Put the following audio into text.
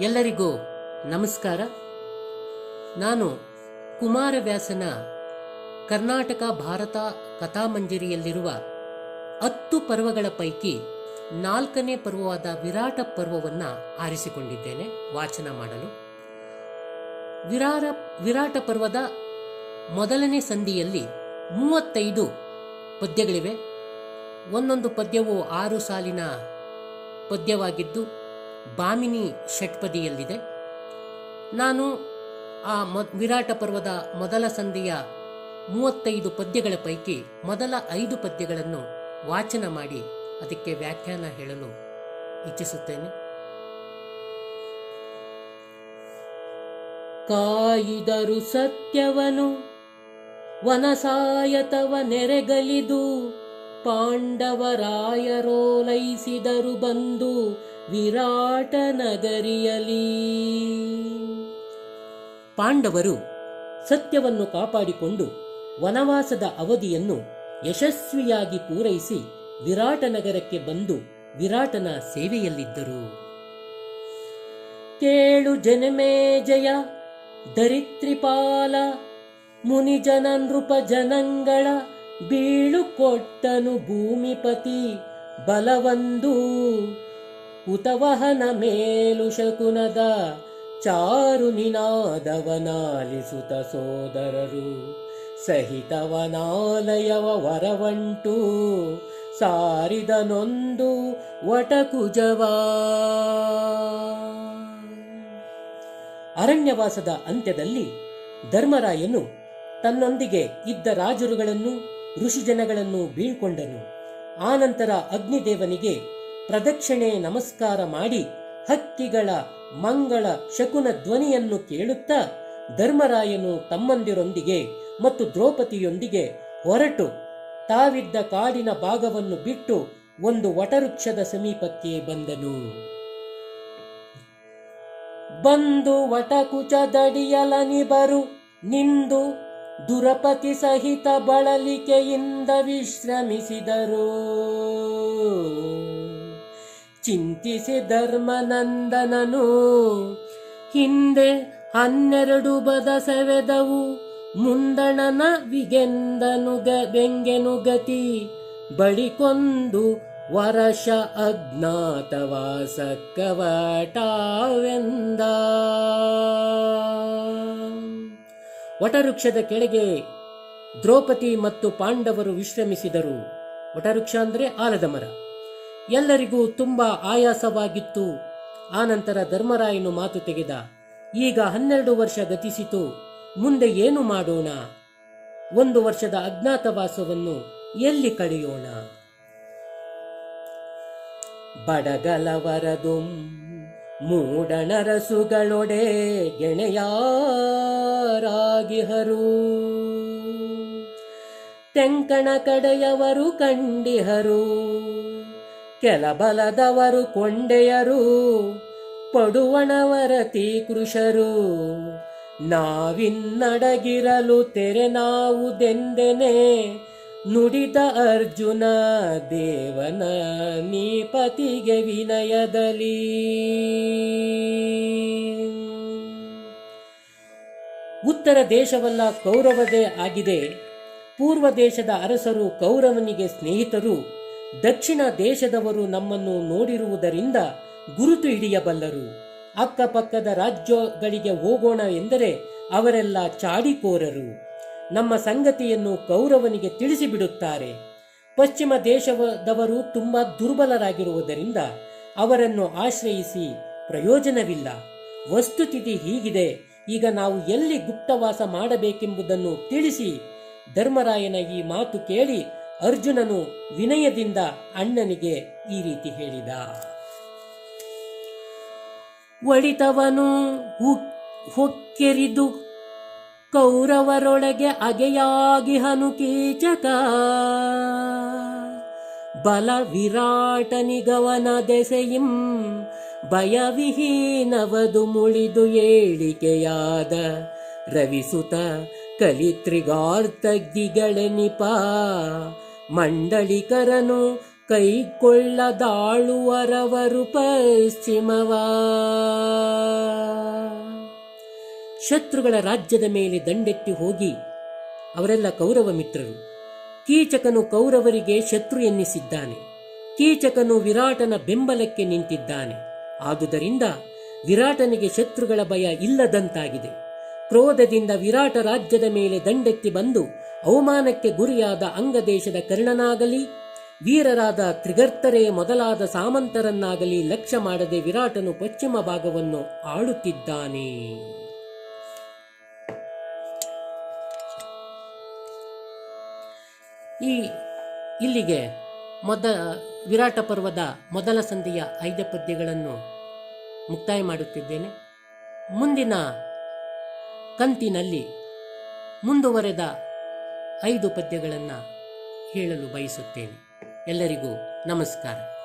ಎಲ್ಲರಿಗೂ ನಮಸ್ಕಾರ. ನಾನು ಕುಮಾರವ್ಯಾಸನ ಕರ್ನಾಟಕ ಭಾರತ ಕಥಾಮಂಜರಿಯಲ್ಲಿರುವ ಹತ್ತು ಪರ್ವಗಳ ಪೈಕಿ ನಾಲ್ಕನೇ ಪರ್ವವಾದ ವಿರಾಟ ಪರ್ವವನ್ನು ಆರಿಸಿಕೊಂಡಿದ್ದೇನೆ. ವಾಚನ ಮಾಡಲು. ವಿರಾರ, ವಿರಾಟ ಪರ್ವದ ಮೊದಲನೇ ಸಂಧಿಯಲ್ಲಿ ಮೂವತ್ತೈದು ಪದ್ಯಗಳಿವೆ. ಒಂದೊಂದು ಪದ್ಯವು ಆರು ಸಾಲಿನ ಪದ್ಯವಾಗಿದ್ದು ಬಾಮಿನಿ ಷಟ್ಪದಿಯಲ್ಲಿದೆ. ನಾನು ಆ ಮ ವಿರಾಟ ಪರ್ವದ ಮೊದಲ ಸಂಧಿಯ ಮೂವತ್ತೈದು ಪದ್ಯಗಳ ಪೈಕಿ ಮೊದಲ ಐದು ಪದ್ಯಗಳನ್ನು ವಾಚನ ಮಾಡಿ ಅದಕ್ಕೆ ವ್ಯಾಖ್ಯಾನ ಹೇಳಲು ಇಚ್ಛಿಸುತ್ತೇನೆ ಕಾಯಿದರು ಸತ್ಯವನು, ವನಸಾಯತವ ನೆರೆಗಲಿದು, ಪಾಂಡವರಾಯರೋಲೈಸಿದರು ಬಂದು ವಿರಾಟ ನಗರಿಯಲಿ. ಪಾಂಡವರು ಸತ್ಯವನ್ನು ಕಾಪಾಡಿಕೊಂಡು ವನವಾಸದ ಅವಧಿಯನ್ನು ಯಶಸ್ವಿಯಾಗಿ ಪೂರೈಸಿ ವಿರಾಟನಗರಕ್ಕೆ ಬಂದು ವಿರಾಟನ ಸೇವೆಯಲ್ಲಿದ್ದರು. ಕೇಳು ಜನಮೇಜಯ ದರಿತ್ರಿಪಾಲ ಮುನಿಜನ ನೃಪ ಜನಂಗಳ, ಬೀಳು ಕೊಟ್ಟನು ಭೂಮಿಪತಿ ಬಲವಂದು. ಉತವಹನ ಮೇಲು ಶಕುನದ ಚಾರು ನಿನಾದವನಾಲಿಸುತ ಸೋದರರು. ಸಹಿತವನಾಲಯವ ವರವಂಟು ಸಾರಿದನೊಂದು ವಟಕುಜವಾ. ಅರಣ್ಯವಾಸದ ಅಂತ್ಯದಲ್ಲಿ ಧರ್ಮರಾಯನು ತನ್ನೊಂದಿಗೆ ಇದ್ದ ರಾಜರುಗಳನ್ನು, ಋಷಿಜನಗಳನ್ನು ಬೀಳ್ಕೊಂಡನು. ಆನಂತರ ಅಗ್ನಿದೇವನಿಗೆ ಪ್ರದಕ್ಷಿಣೆ ನಮಸ್ಕಾರ ಮಾಡಿ ಹಕ್ಕಿಗಳ ಮಂಗಳ ಶಕುನ ಧ್ವನಿಯನ್ನು ಕೇಳುತ್ತಾ ಧರ್ಮರಾಯನು ತಮ್ಮಂದಿರೊಂದಿಗೆ ಮತ್ತು ದ್ರೌಪದಿಯೊಂದಿಗೆ ಹೊರಟು. ತಾವಿದ್ದ ಕಾಡಿನ ಭಾಗವನ್ನು ಬಿಟ್ಟು ಒಂದು ವಟವೃಕ್ಷದ ಸಮೀಪಕ್ಕೆ ಬಂದನು. ಬಂದು ವಟಕುಚದಡಿಯಲನಿಬರು ನಿಂದು ದುರಪತಿ ಸಹಿತ ಬಳಲಿಕೆಯಿಂದ ವಿಶ್ರಮಿಸಿದರು. ಚಿಂತಿಸಿ ಧರ್ಮನಂದನನು. ಹಿಂದೆ ಹನ್ನೆರಡು ಬದ ಸೆವೆದವು, ಮುಂದಣನ ವಿಗೆಂದನು ಬೆಂಗೆನುಗತಿ ಬಳಿಕೊಂದು ಗತಿ. ಬಳಿಕೊಂದು ವರಷ ಅಜ್ಞಾತವಾಸಕ್ಕವಟಾವೆಂದ. ವಟವೃಕ್ಷದ ಕೆಳಗೆ ದ್ರೌಪದಿ ಮತ್ತು ಪಾಂಡವರು ವಿಶ್ರಮಿಸಿದರು. ವಟವೃಕ್ಷ ಅಂದರೆ ಆಲದ ಮರ. ಎಲ್ಲರಿಗೂ ತುಂಬಾ ಆಯಾಸವಾಗಿತ್ತು. ಆನಂತರ ಧರ್ಮರಾಯನು ಮಾತು ತೆಗೆದ. ಈಗ ಹನ್ನೆರಡು ವರ್ಷ ಗತಿಸಿತು. ಮುಂದೆ ಏನು ಮಾಡೋಣ? ಒಂದು ವರ್ಷದ ಅಜ್ಞಾತವಾಸವನ್ನು ಎಲ್ಲಿ ಕಳೆಯೋಣ? ಬಡಗಲವರದುಂ ಮೂಡಣರಸುಗಳೊಡೆ ಗೆಣೆಯಾರಾಗಿಹರು ತೆಂಕಣ ಕಡೆಯವರು ಕಂಡಿಹರು. ಕೆಲಬಲದವರು ಕೊಂಡೆಯರು ಪಡುವಣವರತಿ ಕೃಷರು ನಾವಿನ್ನಡಗಿರಲು ತೆರೆ ನಾವುದೆಂದೆನೆ, ನುಡಿದ ಅರ್ಜುನ ದೇವನ ನೀಪತಿಗೆ ವಿನಯದಲ್ಲಿ ಉತ್ತರ ದೇಶವಲ್ಲ ಕೌರವದೇ ಆಗಿದೆ. ಪೂರ್ವ ದೇಶದ ಅರಸರು ಕೌರವನಿಗೆ ಸ್ನೇಹಿತರು. ದಕ್ಷಿಣ ದೇಶದವರು ನಮ್ಮನ್ನು ನೋಡಿರುವುದರಿಂದ ಗುರುತು ಹಿಡಿಯಬಲ್ಲರು. ಅಕ್ಕಪಕ್ಕದ ರಾಜ್ಯಗಳಿಗೆ ಹೋಗೋಣ ಎಂದರೆ ಅವರೆಲ್ಲ ಚಾಡಿಕೋರರು. ನಮ್ಮ ಸಂಗತಿಯನ್ನು ಕೌರವನಿಗೆ ತಿಳಿಸಿಬಿಡುತ್ತಾರೆ. ಪಶ್ಚಿಮ ದೇಶದವರು ತುಂಬಾ ದುರ್ಬಲರಾಗಿರುವುದರಿಂದ ಅವರನ್ನು ಆಶ್ರಯಿಸಿ ಪ್ರಯೋಜನವಿಲ್ಲ. ವಸ್ತುತಿಥಿ ಹೀಗಿದೆ. ಈಗ ನಾವು ಎಲ್ಲಿ ಗುಪ್ತವಾಸ ಮಾಡಬೇಕೆಂಬುದನ್ನು ತಿಳಿಸಿ ಧರ್ಮರಾಯನ ಈ ಮಾತು ಕೇಳಿ ಅರ್ಜುನನು ವಿನಯದಿಂದ ಅಣ್ಣನಿಗೆ ಈ ರೀತಿ ಹೇಳಿದ. ಒಳಿತವನು ಹೊಕ್ಕೆರಿದು ಕೌರವರೊಳಗೆ ಅಗೆಯಾಗಿ ಹನುಕೀಚಕ. ಬಲ ವಿರಾಟನಿಗವನ ದೆಸೆಯಿಂ ಭಯವಿಹೀನವದು ಮುಳಿದು ಏಳಿಕೆಯಾದ ರವಿಸುತ ಕಲಿತ್ರಿಗಾರ್ತಗ್ದಿಗಳೆನಿಪ ಮಂಡಳಿಕರನು ಕೈಕೊಳ್ಳದಾಳುವರವರು ಪಶ್ಚಿಮವ. ಶತ್ರುಗಳ ರಾಜ್ಯದ ಮೇಲೆ ದಂಡೆತ್ತಿ ಹೋಗಿ ಅವರೆಲ್ಲ ಕೌರವ ಮಿತ್ರರು. ಕೀಚಕನು ಕೌರವರಿಗೆ ಶತ್ರು ಎನ್ನಿಸಿದ್ದಾನೆ. ಕೀಚಕನು ವಿರಾಟನ ಬೆಂಬಲಕ್ಕೆ ನಿಂತಿದ್ದಾನೆ. ಆದುದರಿಂದ ವಿರಾಟನಿಗೆ ಶತ್ರುಗಳ ಭಯ ಇಲ್ಲದಂತಾಗಿದೆ. ಕ್ರೋಧದಿಂದ ವಿರಾಟ ರಾಜ್ಯದ ಮೇಲೆ ದಂಡೆತ್ತಿ ಬಂದು ಅವಮಾನಕ್ಕೆ ಗುರಿಯಾದ ಅಂಗದೇಶದ ಕರ್ಣನಾಗಲಿ, ವೀರರಾದ ತ್ರಿಗರ್ತರೆ ಮೊದಲಾದ ಸಾಮಂತರನ್ನಾಗಲಿ ಲಕ್ಷ್ಯ ಮಾಡದೆ ವಿರಾಟನು ಪಶ್ಚಿಮ ಭಾಗವನ್ನು ಆಳುತ್ತಿದ್ದಾನೆ ಈ ಇಲ್ಲಿಗೆ ಮೊದ ವಿರಾಟ ಪರ್ವದ ಮೊದಲ ಸಂಧಿಯ ಐದ ಪದ್ಯಗಳನ್ನು ಮುಕ್ತಾಯ ಮಾಡುತ್ತಿದ್ದೇನೆ. ಮುಂದಿನ ಕಂತಿನಲ್ಲಿ ಮುಂದುವರೆದ ಐದು ಪದ್ಯಗಳನ್ನು ಹೇಳಲು ಬಯಸುತ್ತೇನೆ. ಎಲ್ಲರಿಗೂ ನಮಸ್ಕಾರ.